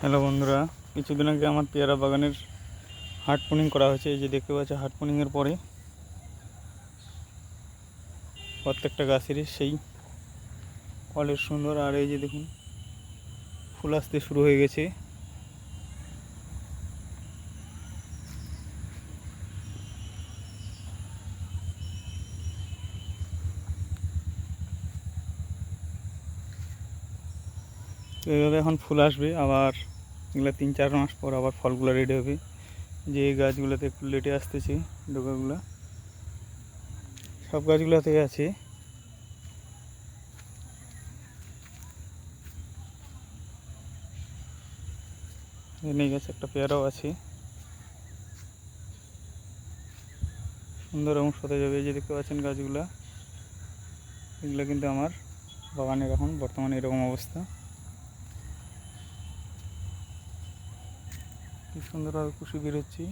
Hello বন্ধুরা, কিছুদিন আগে আমার পেয়ারা বাগানের হার্ড পুনিং করা হয়েছে, এই যে দেখতে পাচ্ছি হার্ড পুনিংয়ের পরে। প্রত্যেকটা গাছেরই সেই ফলের সুন্দর, আর এই যে দেখুন, ফুল আসতে শুরু হয়ে গেছে। তো এইভাবে এখন ফুল আসবে, আবার এগুলো তিন চার মাস পর আবার ফলগুলো রেডি হবে। যে গাছগুলোতে একটু লেটে আসতেছে, ডোকাগুলো। সব গাছগুলোতে আছে। এনে গেছে একটা পেয়ারাও আছে। সুন্দর এবং সতেজ হবে যে দেখতে পাচ্ছেন গাছগুলা। এগুলো কিন্তু আমার বাগানের এখন বর্তমানে এরকম অবস্থা। কি সুন্দরভাবে কুশি বেরোচ্ছি